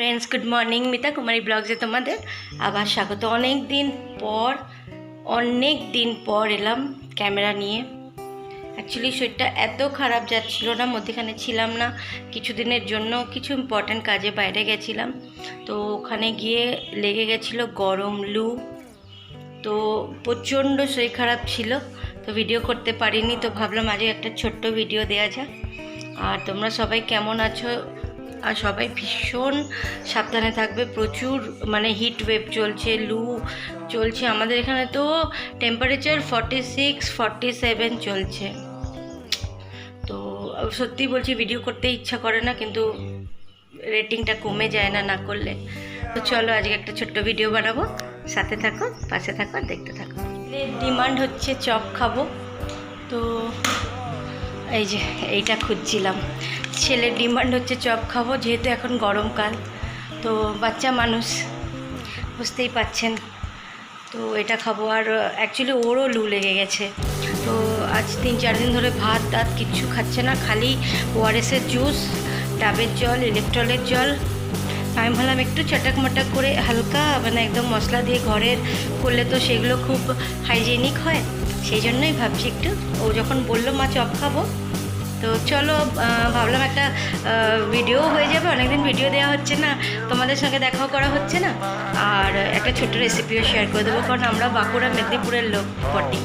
Friends good morning Mita Kumari ব্লগসে তোমাদের আবার স্বাগত। অনেক দিন পর অনেক দিন পর এলাম ক্যামেরা নিয়ে। অ্যাকচুয়ালি শরীরটা এত খারাপ যাচ্ছিল না, মধ্যেখানে ছিলাম না। কিছুদিনের জন্য কিছু ইম্পর্ট্যান্ট কাজে বাইরে গেছিলাম। তো ওখানে গিয়ে লেগে গেছিল গরম লু। তো প্রচণ্ড শরীর খারাপ ছিল, তো ভিডিও করতে পারিনি। তো ভাবলাম আজকে একটা ছোট্ট ভিডিও দেওয়া যাক। আর তোমরা সবাই কেমন আছো? আর সবাই ভীষণ সাবধানে থাকবে। প্রচুর মানে হিট ওয়েভ চলছে, লু চলছে। আমাদের এখানে তো temperature forty six forty seven চলছে। তো সত্যি বলছি ভিডিও করতে ইচ্ছা করে না, কিন্তু রেটিংটা কমে যায় না না করলে। তো চলো আজকে একটা ছোট্ট ভিডিও বানাবো। সাথে থাকো, পাশে থাকো দেখতে থাকো। ডিমান্ড হচ্ছে, চপ খাব। তো এই যে, এইটা খুঁজছিলাম। ছেলের ডিমান্ড হচ্ছে চপ খাব, যেহেতু এখন গরমকাল তো বাচ্চা মানুষ, বুঝতেই পাচ্ছেন। তো এটা খাব। আর অ্যাকচুয়ালি ওরও লু লেগে গেছে। তো আজ তিন চার দিন ধরে ভাত টাত কিচ্ছু খাচ্ছে না, খালি ওআরএসের জুস, ডাবের জল, ইলেকট্রলের জল। আমি ভাবলাম একটু চটাক মটাক করে হালকা মানে একদম মশলা দিয়ে ঘরের করলে তো সেগুলো খুব হাইজেনিক হয়। সেই জন্যই ভাবছি একটু। ও যখন বলল, মা, চপ খাব? তো চলো ভাবলাম একটা ভিডিও হয়ে যাবে, অনেকদিন ভিডিও দেওয়া হচ্ছে না, তোমাদের সঙ্গে দেখাও করা হচ্ছে না। আর একটা ছোট্ট রেসিপিও শেয়ার করে দেবো, কারণ আমরা বাঁকুড়া মেদিনীপুরের লোক বটি।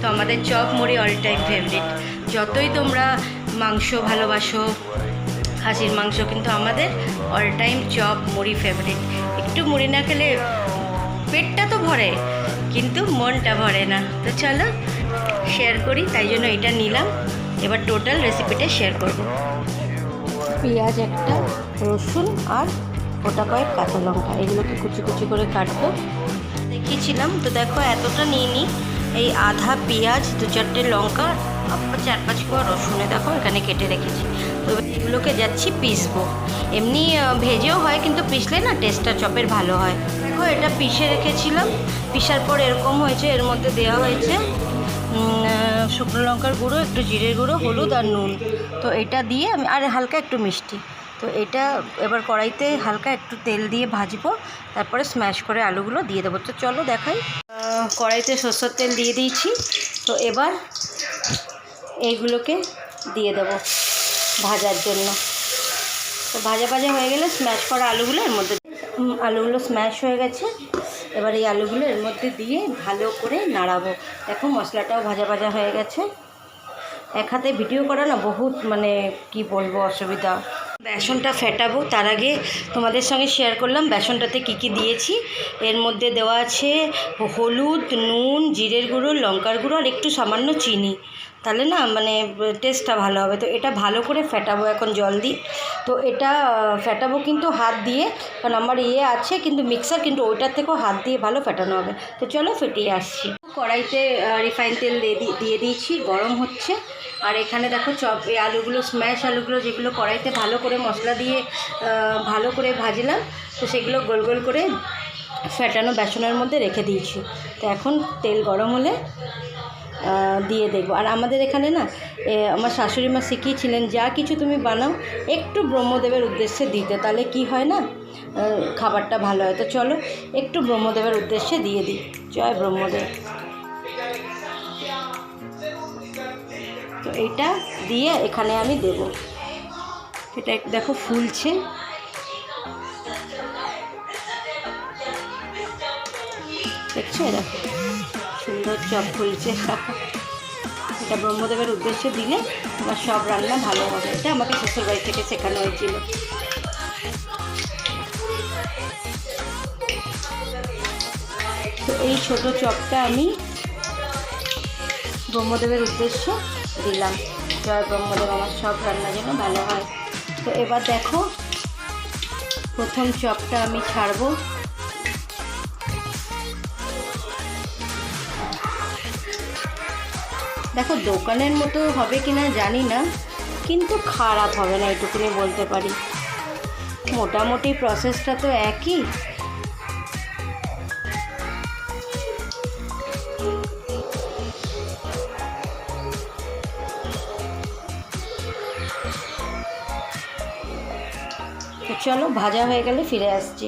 তো আমাদের চপ মুড়ি অল টাইম ফেভারিট যতই তোমরা মাংস ভালোবাসো, খাসির মাংস, কিন্তু আমাদের অল টাইম চপ মুড়ি ফেভারিট একটু মুড়ি না খেলে পেটটা তো ভরে, কিন্তু মনটা ভরে না। তো চলো শেয়ার করি, তাই জন্য এটা নিলাম। এবার টোটাল রেসিপিটা শেয়ার করব। পেঁয়াজ একটা, রসুন আর ওটা কয়েক কাঁচা লঙ্কা, এগুলোকে কুচি কুচি করে কাটবো। দেখিয়েছিলাম, তো দেখো এতটা নিয়ে নিই এই আধা পেঁয়াজ, দু চারটে লঙ্কা চার পাঁচ কোয়া রসুনে দেখো এখানে কেটে রেখেছি। তো এগুলোকে যাচ্ছি পিসবো এমনি ভেজেও হয়, কিন্তু পিসলে না টেস্টটা চপের ভালো হয়। দেখো এটা পিষে রেখেছিলাম পিসার পর এরকম হয়েছে, এর মধ্যে দেওয়া হয়েছে। শুকনো লঙ্কার গুঁড়ো, একটু জিরের গুঁড়ো, হলুদ আর নুন। তো এটা দিয়ে আমি আর হালকা একটু মিষ্টি। তো এটা এবার কড়াইতে হালকা একটু তেল দিয়ে ভাজবো। তারপরে স্ম্যাশ করে আলুগুলো দিয়ে দেবো। তো চলো দেখাই। কড়াইতে সরষের তেল দিয়ে দিয়েছি। তো এবার এইগুলোকে দিয়ে দেবো ভাজার জন্য। তো ভাজা ভাজা হয়ে গেলে স্ম্যাশ করা আলুগুলো এর মধ্যে আলুগুলো স্ম্যাশ হয়ে গেছে। এবার এই আলুগুলো এর মধ্যে দিয়ে ভালো করে নাড়াবো। দেখো মশলাটাও ভাজা ভাজা হয়ে গেছে। এক হাতে ভিডিও করা না বহুত মানে কি বলব অসুবিধা। বেসনটা ফেটাবো, তার আগে তোমাদের সঙ্গে শেয়ার করলাম বেসনটাতে কি কি দিয়েছি। এর মধ্যে দেওয়া আছে হলুদ, নুন, জিরের গুঁড়ো, লঙ্কার গুঁড়ো আর একটু সামান্য চিনি। তাহলে না মানে টেস্টটা ভালো হবে। তো এটা ভালো করে ফেটাবো এখন জল দিয়ে। তো এটা ফেটাবো কিন্তু হাত দিয়ে, কারণ আমার ইয়ে আছে, কিন্তু মিক্সার কিন্তু ওইটার থেকেও হাত দিয়ে ভালো ফেটানো হবে। তো চলো ফেটিয়ে আসছি। কড়াইতে রিফাইন তেল দিয়ে দিয়েছি, গরম হচ্ছে। আর এখানে দেখো চপ, এই আলুগুলো স্ম্যাশ আলুগুলো যেগুলো কড়াইতে ভালো করে মশলা দিয়ে ভালো করে ভাজলাম, তো সেগুলো গোল গোল করে ফেটানো বেসনের মধ্যে রেখে দিয়েছি। তো এখন তেল গরম হলে দিয়ে দেখব। আর আমাদের এখানে না আমার শাশুড়ি মা শিখিয়েছিলেন যা কিছু তুমি বানাও, একটু ব্রহ্মদেবের উদ্দেশ্যে দিতে, তাহলে কি হয় না? খাবারটা ভালো হয়। তো চলো, একটু ব্রহ্মদেবের উদ্দেশ্যে দিয়ে দিই। জয় ব্রহ্মদেব। তো এটা দিয়ে এখানে আমি দেব। এটা দেখো ফুলছে। দেখছ দেখো সুন্দর চপ ফুলছে এটা ব্রহ্মদেবের উদ্দেশ্যে দিলে আমার সব রান্না ভালো হবে। এটা আমাকে শ্বশুরবাড়ি থেকে শেখানো হয়েছিল। তো এই ছোট চপটা আমি ব্রহ্মদেবের উদ্দেশ্যে দিলাম। জয় ব্রহ্মদেব, আমার সব রান্না যেন ভালো হয়। তো এবার দেখো, প্রথম চপটা আমি ছাড়বো। দেখো, দোকানের মতো হবে কি না জানি না, কিন্তু খারাপ হবে না এটুকুনি বলতে পারি। মোটামুটি প্রসেসটা তো একই। চলো, ভাজা হয়ে গেলে ফিরে আসছি।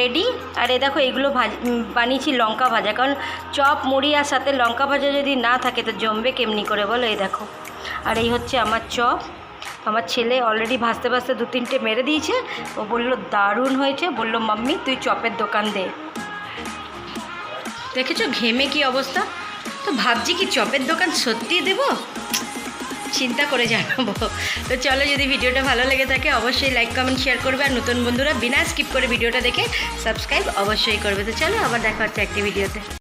রেডি আর এ দেখো, এগুলো ভাজ বানিয়েছি লঙ্কা ভাজা। কারণ চপ, মুড়ি আর সাথে লঙ্কা ভাজা যদি না থাকে, তো জমবে কেমনি করে বলো? এই দেখো। আর এই হচ্ছে আমার চপ। আমার ছেলে অলরেডি ভাজতে ভাজতে দু তিনটে মেরে দিয়েছে। ও বলল, দারুণ হয়েছে। বলল, মাম্মি, তুই চপের দোকান দে। দেখেছ ঘেমে কি অবস্থা? তো ভাবছি কি চপের দোকান সত্যিই দেবো? চিন্তা করে জানাব। তো চলো যদি ভিডিওটা ভালো লেগে থাকে, অবশ্যই লাইক কমেন্ট শেয়ার করবে। আর নতুন বন্ধুরা বিনা স্কিপ করে ভিডিওটা দেখে সাবস্ক্রাইব অবশ্যই করবে। তো চলো আবার দেখা হচ্ছে একটি ভিডিওতে